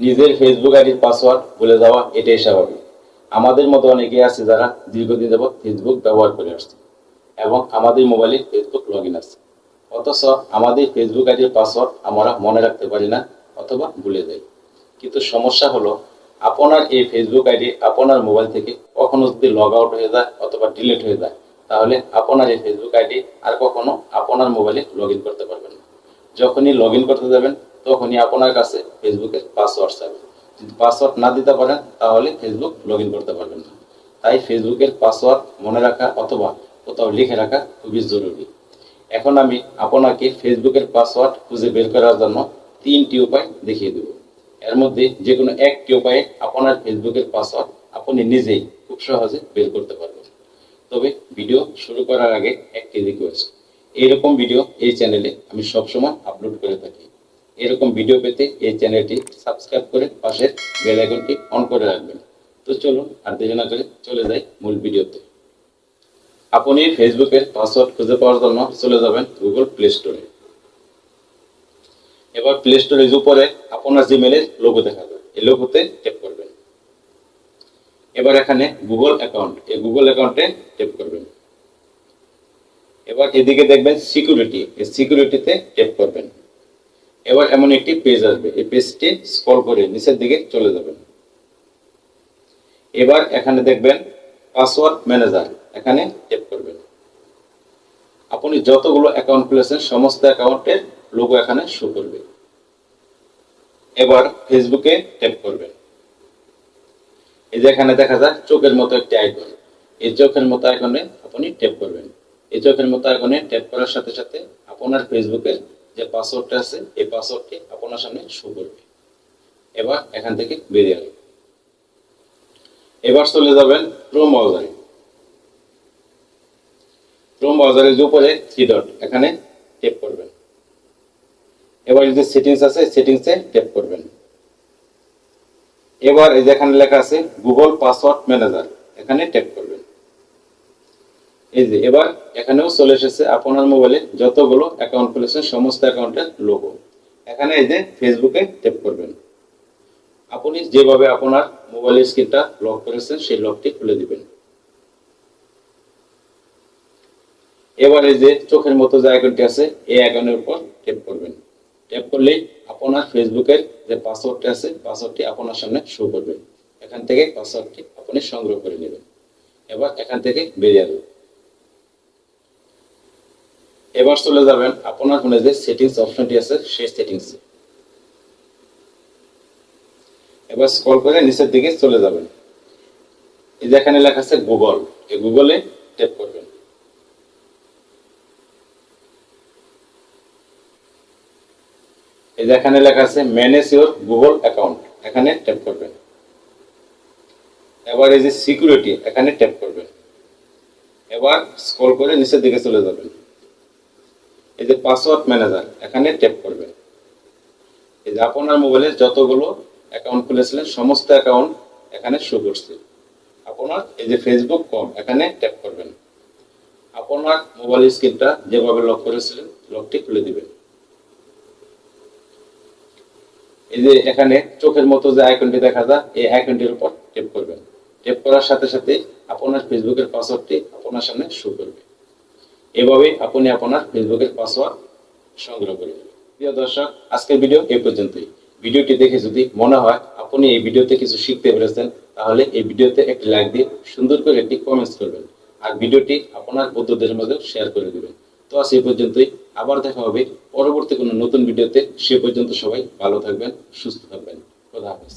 নিজের ফেসবুক আইডির পাসওয়ার্ড ভুলে যাওয়া, এটাই স্বাভাবিক। আমাদের মতো অনেকে আছে যারা দীর্ঘদিন যাবৎ ফেসবুক ব্যবহার করে আসছে এবং আমাদের মোবাইলে ফেসবুক লগ ইন আছে। অথচ আমাদের ফেসবুক আইডির পাসওয়ার্ড আমরা মনে রাখতে পারি না অথবা ভুলে যাই। কিন্তু সমস্যা হলো, আপনার এই ফেসবুক আইডি আপনার মোবাইল থেকে কখনো যদি লগ আউট হয়ে যায় অথবা ডিলিট হয়ে যায়, তাহলে আপনার এই ফেসবুক আইডি আর কখনো আপনার মোবাইলে লগ করতে পারবেন না। যখনই লগ করতে যাবেন তখনই আপনার কাছে ফেসবুকের পাসওয়ার্ড চাবে যদি পাসওয়ার্ড না দিতে পারেন, তাহলে ফেসবুক লগ করতে পারবেন না। তাই ফেসবুকের পাসওয়ার্ড মনে রাখা অথবা কোথাও লিখে রাখা খুবই জরুরি। এখন আমি আপনাকে ফেসবুকের পাসওয়ার্ড খুঁজে বের করার জন্য তিনটি উপায় দেখিয়ে দেব। এর মধ্যে যে কোনো একটি উপায়ে আপনার ফেসবুকের পাসওয়ার্ড আপনি নিজেই খুব সহজে বের করতে পারবেন। তবে ভিডিও শুরু করার আগে একটি রিকোয়েস্ট এইরকম ভিডিও এই চ্যানেলে আমি সবসময় আপলোড করে থাকি। এরকম ভিডিও পেতে এই চ্যানেলটি সাবস্ক্রাইব করে পাশের বেল আইকনটি অন করে রাখবেন। তো চলুন আর দেরি না করে চলে যাই মূল ভিডিওতে আপনি ফেসবুকের পাসওয়ার্ড খুঁজে পাওয়ার জন্য চলে যাবেন গুগল প্লে স্টোরে এবার প্লে স্টোরের উপরে আপনার জিমেলের লোগো দেখা যাবে এই লোগোতে ট্যাপ করবেন। এবার এখানে গুগল অ্যাকাউন্ট এই গুগল অ্যাকাউন্টে ট্যাপ করবেন। এবার এদিকে দেখবেন সিকিউরিটি এই সিকিউরিটিতে ট্যাপ করবেন। এবার এমন একটি পেজ আসবে। এই পেজটি স্ক্রল করে নিচের দিকে চলে যাবেন। এবার এখানে দেখবেন পাসওয়ার্ড ম্যানেজার এখানে ট্যাপ করবেন। আপনি যতগুলো অ্যাকাউন্ট খুলেছেন, সমস্ত অ্যাকাউন্টের লোগো এখানে শো করবে। এবার ফেসবুকে ট্যাপ করবেন। এই যে এখানে দেখা যায় চোখের মতো একটি আইকন এই চোখের মতো আইকনে আপনি ট্যাপ করবেন। এই চোখের মতো আইকনে ট্যাপ করার সাথে সাথে আপনার ফেসবুকের যে পাসওয়ার্ডটা আছে, এই পাসওয়ার্ডটি আপনার সামনে শো করবে। এবার এখান থেকে বেরিয়ে আসবে এবার চলে যাবেন ক্রোম ব্রাউজারে ক্রোম ব্রাউজারের যে উপরে থ্রি ডট এখানে টেপ করবেন। এবার এই যে সেটিংস আছে সেটিংসে টেপ করবেন। এবার এই যে এখানে লেখা আছে গুগল পাসওয়ার্ড ম্যানেজার এখানে টেপ করবেন। এই যে, এবার এখানেও চলে এসেছে আপনার মোবাইলে যতগুলো অ্যাকাউন্ট খুলেছেন, সমস্ত অ্যাকাউন্টের লোগো এখানে এই যে ফেসবুকে ট্যাপ করবেন। আপনি যেভাবে আপনার মোবাইলের স্ক্রিনটা লক করেছেন, সেই লকটি খুলে দিবেন। এবার এই যে চোখের মতো যে আইকনটি আছে, এই আইকনের উপর ট্যাপ করবেন। ট্যাপ করলেই আপনার ফেসবুকের যে পাসওয়ার্ডটি আছে পাসওয়ার্ডটি আপনার সামনে শো করবে। এখান থেকে পাসওয়ার্ডটি আপনি সংগ্রহ করে নেবেন। এবার এখান থেকে বেরিয়ে আসবেন এবার চলে যাবেন আপনার ফোনে যে সেটিংস অপশনটি আছে, সেই সেটিংসে এবার স্ক্রল করে নিচের দিকে চলে যাবেন। এই যে এখানে লেখা আছে গুগল এই গুগলে ট্যাপ করবেন। এই যে এখানে লেখা আছে ম্যানেজ ইউর গুগল অ্যাকাউন্ট এখানে ট্যাপ করবেন। এবার এই যে সিকিউরিটি এখানে ট্যাপ করবেন। এবার স্ক্রল করে নিচের দিকে চলে যাবেন। এই যে পাসওয়ার্ড ম্যানেজার এখানে ট্যাপ করবেন এই যে আপনার মোবাইলে যতগুলো অ্যাকাউন্ট খুলেছিলেন, সমস্ত অ্যাকাউন্ট এখানে শো করছে। আপনার এই যে ফেসবুক কম এখানে ট্যাপ করবেন। আপনার মোবাইল স্ক্রিনটা যেভাবে লক করেছিলেন লকটি খুলে দিবেন। এই যে এখানে চোখের মতো যে আইকনটি দেখা যায়, এই আইকনটির উপর ট্যাপ করবেন। ট্যাপ করার সাথে সাথে আপনার ফেসবুকের পাসওয়ার্ডটি আপনার সামনে শো করবে। এভাবে আপনি আপনার ফেসবুকের পাসওয়ার্ড সংগ্রহ করে নেবেন প্রিয় দর্শক, আজকের ভিডিও এই পর্যন্তই। ভিডিওটি দেখে যদি মনে হয় আপনি এই ভিডিওতে কিছু শিখতে পেরেছেন, তাহলে এই ভিডিওতে একটি লাইক দিয়ে সুন্দর করে একটি কমেন্টস করবেন। আর ভিডিওটি আপনার বন্ধুদের মাঝে শেয়ার করে দিবেন। তো আজ এই পর্যন্তই। আবার দেখা হবে পরবর্তী কোনো নতুন ভিডিওতে। সে পর্যন্ত সবাই ভালো থাকবেন, সুস্থ থাকবেন। খোদা হাফেজ।